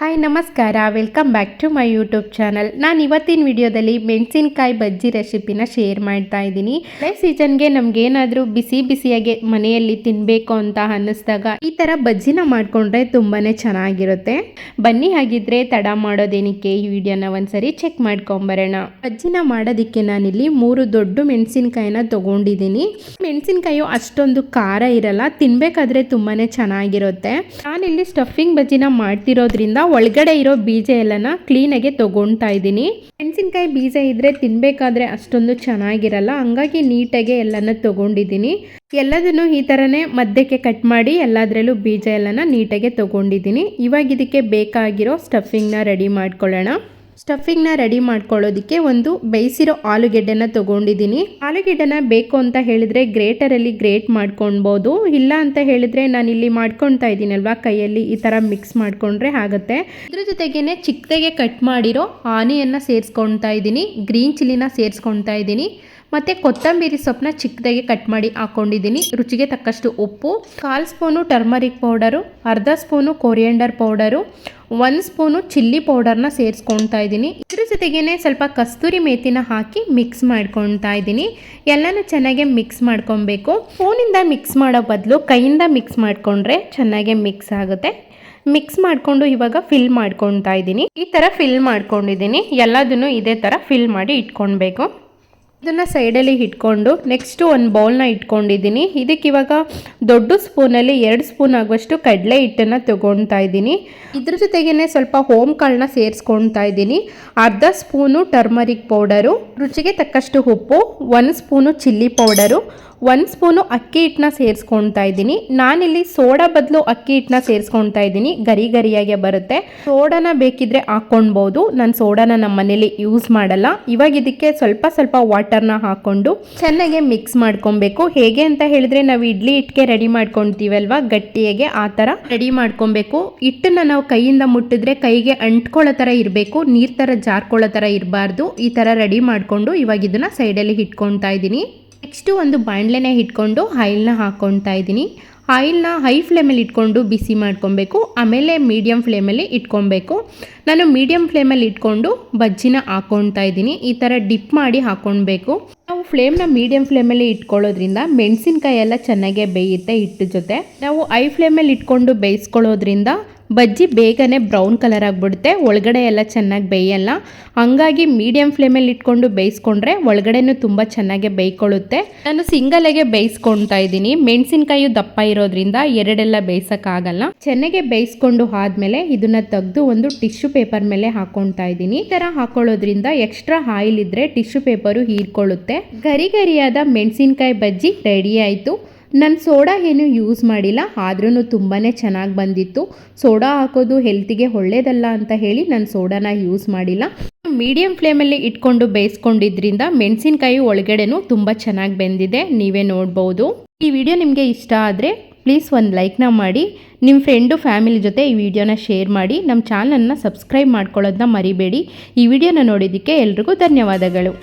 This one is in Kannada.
ಹಾಯ್, ನಮಸ್ಕಾರ. Welcome back to my YouTube channel. ನಾನು ಇವತ್ತಿನ ವಿಡಿಯೋದಲ್ಲಿ ಮೆಣಸಿನಕಾಯಿ ಬಜ್ಜಿ ರೆಸಿಪಿನ ಶೇರ್ ಮಾಡ್ತಾ ಇದ್ದೀನಿ. ಮಳೆ ಸೀಸನ್ಗೆ ನಮಗೇನಾದರೂ ಬಿಸಿ ಬಿಸಿಯಾಗಿ ಮನೆಯಲ್ಲಿ ತಿನ್ನಬೇಕು ಅಂತ ಅನ್ನಿಸ್ದಾಗ ಈ ಥರ ಬಜ್ಜಿನ ಮಾಡಿಕೊಂಡ್ರೆ ತುಂಬಾ ಚೆನ್ನಾಗಿರುತ್ತೆ. ಬನ್ನಿ, ಹಾಗಿದ್ರೆ ತಡ ಮಾಡೋದೇನಕ್ಕೆ ಈ ವಿಡಿಯೋನ ಒಂದ್ಸರಿ ಚೆಕ್ ಮಾಡ್ಕೊಂಬರೋಣ. ಬಜ್ಜಿನ ಮಾಡೋದಕ್ಕೆ ನಾನಿಲ್ಲಿ ಮೂರು ದೊಡ್ಡ ಮೆಣಸಿನಕಾಯಿನ ತಗೊಂಡಿದ್ದೀನಿ. ಮೆಣಸಿನಕಾಯಿ ಅಷ್ಟೊಂದು ಖಾರ ಇರಲ್ಲ, ತಿನ್ಬೇಕಾದ್ರೆ ತುಂಬಾ ಚೆನ್ನಾಗಿರುತ್ತೆ. ನಾನಿಲ್ಲಿ ಸ್ಟಫಿಂಗ್ ಬಜ್ಜಿನ ಮಾಡ್ತಿರೋದ್ರಿಂದ ಒಳಗಡೆ ಇರೋ ಬೀಜ ಎಲ್ಲನ ಕ್ಲೀನಾಗೆ ತೊಗೊಳ್ತಾ ಇದ್ದೀನಿ. ಮೆಣಸಿನ್ಕಾಯಿ ಬೀಜ ಇದ್ರೆ ತಿನ್ಬೇಕಾದ್ರೆ ಅಷ್ಟೊಂದು ಚೆನ್ನಾಗಿರಲ್ಲ, ಹಂಗಾಗಿ ನೀಟಾಗೆ ಎಲ್ಲನ ತಗೊಂಡಿದ್ದೀನಿ. ಎಲ್ಲದನ್ನು ಈ ಥರನೇ ಮಧ್ಯಕ್ಕೆ ಕಟ್ ಮಾಡಿ ಎಲ್ಲದರಲ್ಲೂ ಬೀಜ ಎಲ್ಲನ ನೀಟಾಗೆ ತಗೊಂಡಿದ್ದೀನಿ. ಇವಾಗ ಇದಕ್ಕೆ ಬೇಕಾಗಿರೋ ಸ್ಟಫಿಂಗ್ನ ರೆಡಿ ಮಾಡ್ಕೊಳ್ಳೋಣ. ಸ್ಟಫಿಂಗ್ನ ರೆಡಿ ಮಾಡ್ಕೊಳ್ಳೋದಕ್ಕೆ ಒಂದು ಬೇಯಿಸಿರೋ ಆಲೂಗೆಡ್ಡೆನ ತೊಗೊಂಡಿದ್ದೀನಿ. ಆಲೂಗೆಡ್ಡೆನ ಬೇಕು ಅಂತ ಹೇಳಿದ್ರೆ ಗ್ರೇಟರಲ್ಲಿ ಗ್ರೇಟ್ ಮಾಡ್ಕೊಳ್ಬೋದು. ಇಲ್ಲ ಅಂತ ಹೇಳಿದ್ರೆ ನಾನು ಇಲ್ಲಿ ಮಾಡ್ಕೊಳ್ತಾ ಇದ್ದೀನಲ್ವಾ ಕೈಯಲ್ಲಿ? ಈ ಥರ ಮಿಕ್ಸ್ ಮಾಡಿಕೊಂಡ್ರೆ ಆಗುತ್ತೆ. ಇದ್ರ ಜೊತೆಗೇನೆ ಚಿಕ್ಕದಾಗೆ ಕಟ್ ಮಾಡಿರೋ ಆನಿಯನ್ನ ಸೇರಿಸ್ಕೊಳ್ತಾ ಇದ್ದೀನಿ. ಗ್ರೀನ್ ಚಿಲ್ಲಿನ ಸೇರಿಸ್ಕೊಳ್ತಾ ಇದ್ದೀನಿ. ಮತ್ತು ಕೊತ್ತಂಬರಿ ಸೊಪ್ಪನ್ನ ಚಿಕ್ಕದಾಗಿ ಕಟ್ ಮಾಡಿ ಹಾಕ್ಕೊಂಡಿದ್ದೀನಿ ರುಚಿಗೆ ತಕ್ಕಷ್ಟು ಉಪ್ಪು, ಕಾಲು ಸ್ಪೂನು ಟರ್ಮರಿಕ್ ಪೌಡರು, ಅರ್ಧ ಸ್ಪೂನು ಕೊರಿಯಂಡರ್ ಪೌಡರು, ಒಂದು ಸ್ಪೂನು ಚಿಲ್ಲಿ ಪೌಡರ್ನ ಸೇರಿಸ್ಕೊಳ್ತಾ ಇದ್ದೀನಿ. ಇದ್ರ ಜೊತೆಗೇ ಸ್ವಲ್ಪ ಕಸ್ತೂರಿ ಮೇತಿನ ಹಾಕಿ ಮಿಕ್ಸ್ ಮಾಡ್ಕೊಳ್ತಾ ಇದ್ದೀನಿ. ಎಲ್ಲನೂ ಚೆನ್ನಾಗಿ ಮಿಕ್ಸ್ ಮಾಡ್ಕೊಬೇಕು. ಫೋನಿಂದ ಮಿಕ್ಸ್ ಮಾಡೋ ಬದಲು ಕೈಯಿಂದ ಮಿಕ್ಸ್ ಮಾಡಿಕೊಂಡ್ರೆ ಚೆನ್ನಾಗಿ ಮಿಕ್ಸ್ ಆಗುತ್ತೆ. ಮಿಕ್ಸ್ ಮಾಡಿಕೊಂಡು ಇವಾಗ ಫಿಲ್ ಮಾಡ್ಕೊಳ್ತಾ ಇದ್ದೀನಿ. ಈ ಥರ ಫಿಲ್ ಮಾಡ್ಕೊಂಡಿದ್ದೀನಿ. ಎಲ್ಲದನ್ನು ಇದೇ ಥರ ಫಿಲ್ ಮಾಡಿ ಇಟ್ಕೊಳ್ಬೇಕು. ಇದನ್ನು ಸೈಡಲ್ಲಿ ಇಟ್ಕೊಂಡು ನೆಕ್ಸ್ಟು ಒಂದು ಬೌಲ್ನ ಇಟ್ಕೊಂಡಿದ್ದೀನಿ. ಇದಕ್ಕೆ ಇವಾಗ ದೊಡ್ಡ ಸ್ಪೂನಲ್ಲಿ ಎರಡು ಸ್ಪೂನ್ ಆಗುವಷ್ಟು ಕಡಲೆ ಹಿಟ್ಟನ್ನು ತೊಗೊಳ್ತಾ ಇದ್ದೀನಿ. ಇದ್ರ ಜೊತೆಗೇ ಸ್ವಲ್ಪ ಹೋಮ್ ಕಾಳನ್ನ ಸೇರಿಸ್ಕೊಳ್ತಾ ಇದ್ದೀನಿ. ಅರ್ಧ ಸ್ಪೂನು ಟರ್ಮರಿಕ್ ಪೌಡರು ರುಚಿಗೆ ತಕ್ಕಷ್ಟು ಉಪ್ಪು, ಒಂದು ಸ್ಪೂನು ಚಿಲ್ಲಿ ಪೌಡರು ಒಂದು ಸ್ಪೂನು ಅಕ್ಕಿ ಹಿಟ್ಟನ್ನ ಸೇರಿಸ್ಕೊಳ್ತಾ ಇದ್ದೀನಿ. ನಾನಿಲ್ಲಿ ಸೋಡಾ ಬದಲು ಅಕ್ಕಿ ಹಿಟ್ಟನ್ನ ಸೇರಿಸ್ಕೊಳ್ತಾ ಇದ್ದೀನಿ. ಗರಿ ಗರಿಯಾಗೆ ಬರುತ್ತೆ. ಸೋಡಾನ ಬೇಕಿದ್ರೆ ಹಾಕ್ಕೊಳ್ಬೋದು. ನಾನು ಸೋಡಾನ ನಮ್ಮ ಮನೇಲಿ ಯೂಸ್ ಮಾಡಲ್ಲ. ಇವಾಗ ಇದಕ್ಕೆ ಸ್ವಲ್ಪ ಸ್ವಲ್ಪ ವಾಟರ್ನ ಹಾಕ್ಕೊಂಡು ಚೆನ್ನಾಗಿ ಮಿಕ್ಸ್ ಮಾಡ್ಕೊಬೇಕು. ಹೇಗೆ ಅಂತ ಹೇಳಿದ್ರೆ ನಾವು ಇಡ್ಲಿ ಹಿಟ್ಟಿಗೆ ರೆಡಿ ಮಾಡ್ಕೊಳ್ತೀವಲ್ವಾ ಗಟ್ಟಿಯಾಗೆ ಆ ಥರ ರೆಡಿ ಮಾಡ್ಕೊಬೇಕು. ಹಿಟ್ಟನ್ನ ನಾವು ಕೈಯಿಂದ ಮುಟ್ಟಿದ್ರೆ ಕೈಗೆ ಅಂಟ್ಕೊಳ್ಳೋ ಥರ ಇರಬೇಕು. ನೀರು ಥರ ಜಾರ್ಕೊಳ್ಳೋ ಥರ ಇರಬಾರ್ದು. ಈ ಥರ ರೆಡಿ ಮಾಡಿಕೊಂಡು ಇವಾಗ ಇದನ್ನು ಸೈಡಲ್ಲಿ ಇಟ್ಕೊಳ್ತಾ ಇದ್ದೀನಿ. ನೆಕ್ಸ್ಟು ಒಂದು ಬಾಣಲೆನೇ ಇಟ್ಕೊಂಡು ಆಯಿಲ್ನ ಹಾಕ್ಕೊಳ್ತಾ ಇದ್ದೀನಿ. ಆಯಿಲ್ನ ಹೈ ಫ್ಲೇಮಲ್ಲಿ ಇಟ್ಕೊಂಡು ಬಿಸಿ ಮಾಡ್ಕೊಬೇಕು, ಆಮೇಲೆ ಮೀಡಿಯಮ್ ಫ್ಲೇಮಲ್ಲಿ ಇಟ್ಕೊಬೇಕು. ನಾನು ಮೀಡಿಯಮ್ ಫ್ಲೇಮಲ್ಲಿ ಇಟ್ಕೊಂಡು ಬಜ್ಜಿನ ಹಾಕ್ಕೊಳ್ತಾ ಇದ್ದೀನಿ. ಈ ಥರ ಡಿಪ್ ಮಾಡಿ ಹಾಕ್ಕೊಳ್ಬೇಕು ನಾವು ಫ್ಲೇಮ್ನ ಮೀಡಿಯಮ್ ಫ್ಲೇಮಲ್ಲಿ ಇಟ್ಕೊಳ್ಳೋದ್ರಿಂದ ಮೆಣಸಿನ್ಕಾಯಿ ಎಲ್ಲ ಚೆನ್ನಾಗೇ ಬೇಯುತ್ತೆ ಹಿಟ್ಟು ಜೊತೆ. ನಾವು ಐ ಫ್ಲೇಮಲ್ಲಿ ಇಟ್ಕೊಂಡು ಬೇಯಿಸ್ಕೊಳ್ಳೋದ್ರಿಂದ ಬಜ್ಜಿ ಬೇಗನೆ ಬ್ರೌನ್ ಕಲರ್ ಆಗಿಬಿಡುತ್ತೆ, ಒಳಗಡೆ ಎಲ್ಲ ಚೆನ್ನಾಗಿ ಬೇಯಲ್ಲ. ಹಂಗಾಗಿ ಮೀಡಿಯಮ್ ಫ್ಲೇಮಲ್ಲಿ ಇಟ್ಕೊಂಡು ಬೇಯಿಸ್ಕೊಂಡ್ರೆ ಒಳಗಡೆನೂ ತುಂಬ ಚೆನ್ನಾಗೆ ಬೇಯ್ಕೊಳ್ಳುತ್ತೆ. ನಾನು ಸಿಂಗಲಾಗೆ ಬೇಯಿಸ್ಕೊಳ್ತಾ ಇದ್ದೀನಿ. ಮೆಣಸಿನ್ಕಾಯಿ ದಪ್ಪ ಇರೋದ್ರಿಂದ ಎರಡೆಲ್ಲ ಬೇಯಿಸೋಕ್ಕಾಗಲ್ಲ. ಚೆನ್ನಾಗೆ ಬೇಯಿಸ್ಕೊಂಡು ಆದಮೇಲೆ ಇದನ್ನ ತೆಗೆದು ಒಂದು ಟಿಶ್ಯೂ ಪೇಪರ್ ಮೇಲೆ ಹಾಕೊಳ್ತಾ ಇದ್ದೀನಿ. ಈ ಥರ ಹಾಕೊಳ್ಳೋದ್ರಿಂದ ಎಕ್ಸ್ಟ್ರಾ ಆಯಿಲ್ ಇದ್ದರೆ ಟಿಶ್ಯೂ ಪೇಪರು ಹೀರ್ಕೊಳ್ಳುತ್ತೆ. ಗರಿ ಗರಿಯಾದ ಮೆಣಸಿನ್ಕಾಯಿ ಬಜ್ಜಿ ರೆಡಿ ಆಯಿತು. ನಾನು ಸೋಡಾ ಏನು ಯೂಸ್ ಮಾಡಿಲ್ಲ ಆದ್ರೂ ತುಂಬಾ ಚೆನ್ನಾಗಿ ಬಂದಿತ್ತು. ಸೋಡಾ ಹಾಕೋದು ಹೆಲ್ತಿಗೆ ಒಳ್ಳೇದಲ್ಲ ಅಂತ ಹೇಳಿ ನಾನು ಸೋಡಾನ ಯೂಸ್ ಮಾಡಿಲ್ಲ. ಮೀಡಿಯಂ ಫ್ಲೇಮಲ್ಲಿ ಇಟ್ಕೊಂಡು ಬೇಯಿಸ್ಕೊಂಡಿದ್ರಿಂದ ಮೆಣಸಿನ್ಕಾಯಿ ಒಳಗಡೆನೂ ತುಂಬ ಚೆನ್ನಾಗಿ ಬೆಂದಿದೆ, ನೀವೇ ನೋಡ್ಬೋದು. ಈ ವಿಡಿಯೋ ನಿಮಗೆ ಇಷ್ಟ ಆದರೆ ಪ್ಲೀಸ್ ಒಂದು ಲೈಕ್ನ ಮಾಡಿ ನಿಮ್ಮ ಫ್ರೆಂಡು, ಫ್ಯಾಮಿಲಿ ಜೊತೆ ಈ ವಿಡಿಯೋನ ಶೇರ್ ಮಾಡಿ ನಮ್ಮ ಚಾನಲನ್ನು ಸಬ್ಸ್ಕ್ರೈಬ್ ಮಾಡ್ಕೊಳ್ಳೋದನ್ನ ಮರಿಬೇಡಿ. ಈ ವಿಡಿಯೋನ ನೋಡಿದ್ದಕ್ಕೆ ಎಲ್ರಿಗೂ ಧನ್ಯವಾದಗಳು.